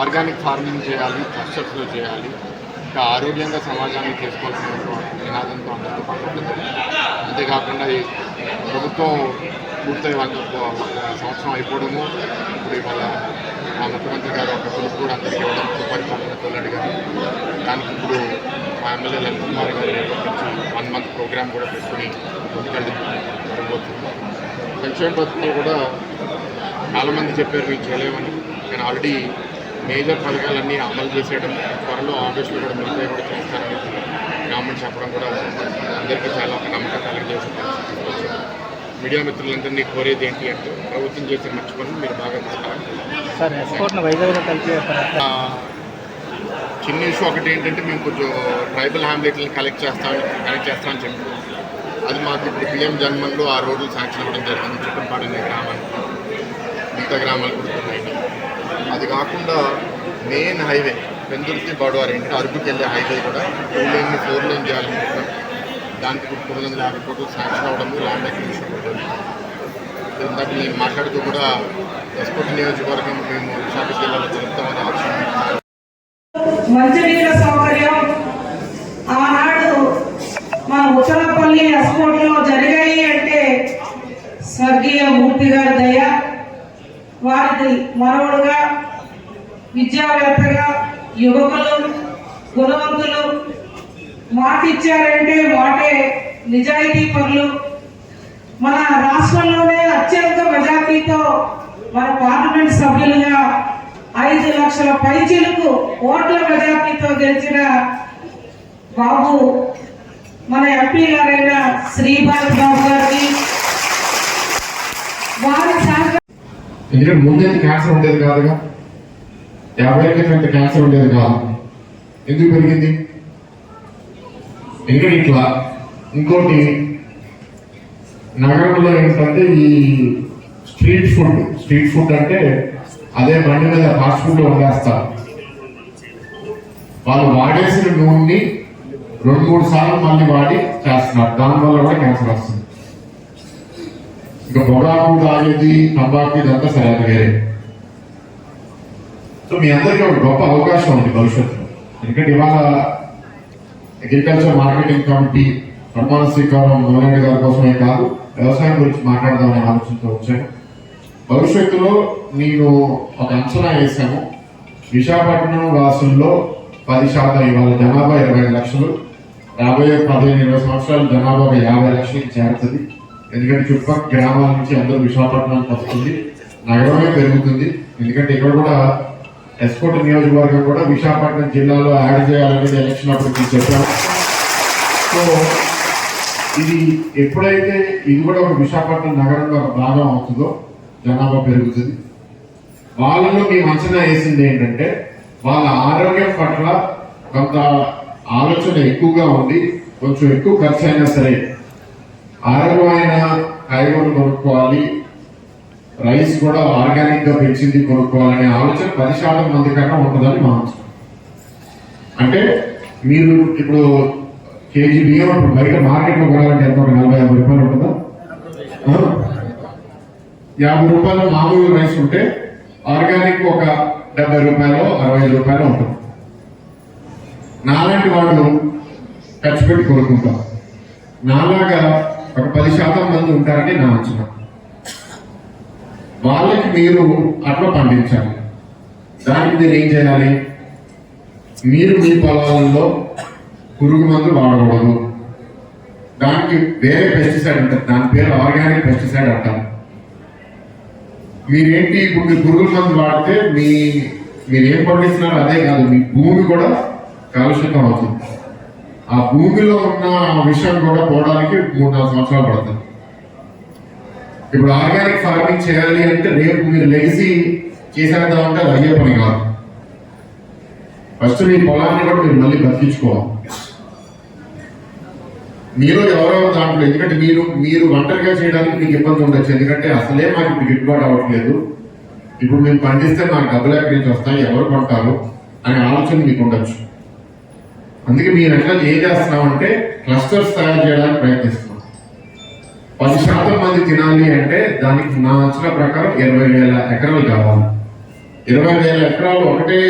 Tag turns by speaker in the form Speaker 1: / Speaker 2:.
Speaker 1: Organic farming చేయాలి క్లస్టర్స్లో చేయాలి. ఇంకా ఆరోగ్యంగా సమాజాన్ని చేసుకోవాల్సిన నినాదంతో అందరితో పట్టుకుంటుంది అంతేకాకుండా ఈ ప్రభుత్వం పూర్తయి సంవత్సరం అయిపోవడము ఇప్పుడు ఇవాళ మా ముఖ్యమంత్రి గారు ఒక పిలుపు కూడా అందరికీ ఇవ్వడం సుపరిపాలన తోలడి గారు. దానికి ఇప్పుడు మా ఎమ్మెల్యే లలిత్ కుమార్ గారు నిర్వహించి వన్ మంత్ ప్రోగ్రామ్ కూడా పెట్టుకుని ముందుకెళ్ళి జరగబోతుంది. సంక్షేమ పథకంలో కూడా చాలామంది చెప్పారు మేము చేయలేమని. నేను ఆల్రెడీ మేజర్ పథకాలన్నీ అమలు చేసేయడం త్వరలో ఆగస్టులో కూడా మిగతా కూడా చేస్తానని గవర్నమెంట్ చెప్పడం కూడా అందరికీ చాలా ఒక నమ్మకం కలిగజేసే పరిస్థితి వచ్చింది. మీడియా మిత్రులందరినీ కోరేది ఏంటి అంటే ప్రభుత్వం చేసే మంచి పనులు మీరు బాగా ఆ, చిన్న ఇష్యూ ఒకటి ఏంటంటే మేము కొంచెం ట్రైబల్ హ్యామ్లెట్లను కలెక్ట్ చేస్తామని కలెక్ట్ చేస్తామని చెప్పారు. అది మాకు ఇప్పుడు పిఎం జన్మన్లో ఆ రోడ్లు శాంక్షన్ అవ్వడం జరిగింది. చుట్టంపాడు అనే గ్రామానికి మిగతా గ్రామాలు కూడా ఉన్నాయి అది కాకుండా మెయిన్ హైవే పెందుర్తి బడవారు ఏంటంటే అరకుకి వెళ్ళే హైవే కూడా టూ లేన్ ఫోర్ లేన్ చేయాలనుకుంటున్నాం దానికి ఇప్పుడు తొమ్మిది వందల యాభై కోట్లు శాంక్షన్ అవ్వడం ల్యాండ్ అక్విజిషన్ కూడా ఇందాక నేను మాట్లాడుతూ కూడా ఎస్పోర్ట్ నియోజకవర్గం మేము విశాఖ జిల్లాలో జరుపుతామని ఆలోచన
Speaker 2: మంచినీళ్ళ సౌకర్యం ఆనాడు మన ఉత్తరపల్లి ఎస్పోర్ట్లో జరిగాయి అంటే స్వర్గీయ మూర్తి గారి దయ వారికి మనవుడుగా విద్యావేత్తగా యువకులు గుణవంతులు మాట ఇచ్చారంటే మాటే నిజాయితీ పనులు. మన రాష్ట్రంలోనే అత్యంత మెజార్టీతో మన పార్లమెంట్ సభ్యులుగా ఐదు లక్షల పైచీలకు ఓట్ల మెజార్టీతో గెలిచిన బాబు మన ఎంపీ గారైన శ్రీభారత్ బాబు గారికి వారి
Speaker 1: ఎందుకంటే ముందైతే క్యాన్సర్ ఉండేది కాదుగా. యాభై క్రితం క్యాన్సర్ ఉండేది కాదు. ఎందుకు పెరిగింది? ఎందుకంటే ఇట్లా. ఇంకోటి నగరంలో ఏంటంటే ఈ స్ట్రీట్ ఫుడ్ స్ట్రీట్ ఫుడ్ అంటే అదే బండి మీద ఫాస్ట్ ఫుడ్ వండేస్తారు. వాళ్ళు వాడేసిన నూనెని రెండు మూడు సార్లు మళ్ళీ వాడి చేస్తున్నారు. దానివల్ల కూడా క్యాన్సర్ వస్తుంది. ఇంకా పొగాకు తాగేది తంబాకు ఇదంతా సరే అది వేరే. సో మీ అందరికీ ఒక గొప్ప అవకాశం ఉంది భవిష్యత్తులో. ఎందుకంటే ఇవాళ అగ్రికల్చర్ మార్కెటింగ్ కమిటీ ప్రమాణ శ్రీకారం మొదలైన గారి కోసమే కాదు వ్యవసాయం గురించి మాట్లాడదామనే ఆలోచనతో వచ్చాను. భవిష్యత్తులో నేను ఒక అంచనా వేశాను. విశాఖపట్నం వాసుల్లో పది శాతం ఇవాళ జనాభా ఇరవై లక్షలు. రాబోయే పదిహేను ఇరవై సంవత్సరాలు జనాభా ఒక యాభై లక్షలకి చేరుతుంది. ఎందుకంటే చుట్టుపక్కల గ్రామాల నుంచి అందరూ విశాఖపట్నానికి వస్తుంది. నగరమే పెరుగుతుంది. ఎందుకంటే ఇక్కడ కూడా ఎస్కోట నియోజకవర్గం కూడా విశాఖపట్నం జిల్లాలో యాడ్ చేయాలనేది ఎలక్షన్ అప్పుడు చెప్పాను సో ఇది ఎప్పుడైతే ఇది కూడా ఒక విశాఖపట్నం నగరంలో ఒక భాగం అవుతుందో జనాభా పెరుగుతుంది. వాళ్ళలో మేము అంచనా వేసింది ఏంటంటే వాళ్ళ ఆరోగ్యం పట్ల కొంత ఆలోచన ఎక్కువగా ఉంది కొంచెం ఎక్కువ ఖర్చు అయినా సరే ఆరోగ్యమైన కాయగూరలు కొనుక్కోవాలి రైస్ కూడా ఆర్గానిక్గా పెంచింది కొనుక్కోవాలనే ఆలోచన పది శాతం మంది కన్నా ఉంటుందని మా అంటే మీరు ఇప్పుడు కేజీ బియ్యం ఇప్పుడు బయట మార్కెట్లో కొనాలంటే ఎంత? ఒక నలభై యాభై రూపాయలు ఉంటుందా? యాభై రూపాయలు మామూలు రైస్ ఉంటే ఆర్గానిక్ ఒక డెబ్బై రూపాయలు అరవై ఐదు రూపాయలు ఉంటుంది. నాలాంటి వాళ్ళు ఖర్చు పెట్టి కొనుక్కుంటాం. నాలాగా ఒక పది శాతం మంది ఉంటారని నా అంచనా. వాళ్ళకి మీరు అట్లా పండించాలి దానికి మీరు ఏం చేయాలి? మీరు మీ పొలాలలో పురుగు మందు వాడకూడదు. దానికి వేరే పెస్టిసైడ్ ఉంటుంది. దాని పేరు ఆర్గానిక్ పెస్టిసైడ్ అంటారు మీరేంటి ఇప్పుడు మీరు పురుగుల మందు వాడితే మీ మీరు పండిస్తున్నారో అదే కాదు మీ భూమి కూడా కలుషితం అవుతుంది. ఆ భూమిలో ఉన్న విషయం కూడా పోవడానికి మూడు నాలుగు సంవత్సరాలు పడుతుంది. ఇప్పుడు ఆర్గానిక్ ఫార్మింగ్ చేయాలి అంటే రేపు మీరు లెగిసి చేసేద్దామంటే అది అయ్యే పని కాదు. ఫస్ట్ మీ పొలాన్ని కూడా మీరు మళ్ళీ బతికించుకోవాలి. మీరు ఎవరో దాంట్లో ఎందుకంటే మీరు మీరు ఒంటరిగా చేయడానికి మీకు ఇబ్బంది ఉండొచ్చు. ఎందుకంటే అసలే మాకు ఇప్పుడు గిట్టుబాటు అవ్వట్లేదు. ఇప్పుడు మేము పండిస్తే మాకు డబ్బులు ఎక్కడి నుంచి వస్తాయి ఎవరు కొంటారు అనే ఆలోచన మీకు ఉండొచ్చు. అందుకే మీరు ఎట్లా ఏం చేస్తున్నామంటే క్లస్టర్స్ తయారు చేయడానికి ప్రయత్నిస్తున్నాం. మంది తినాలి అంటే దానికి నా అంచనా ప్రకారం ఇరవై వేల ఎకరాలు కావాలి. ఇరవై వేల ఎకరాలు ఒకటే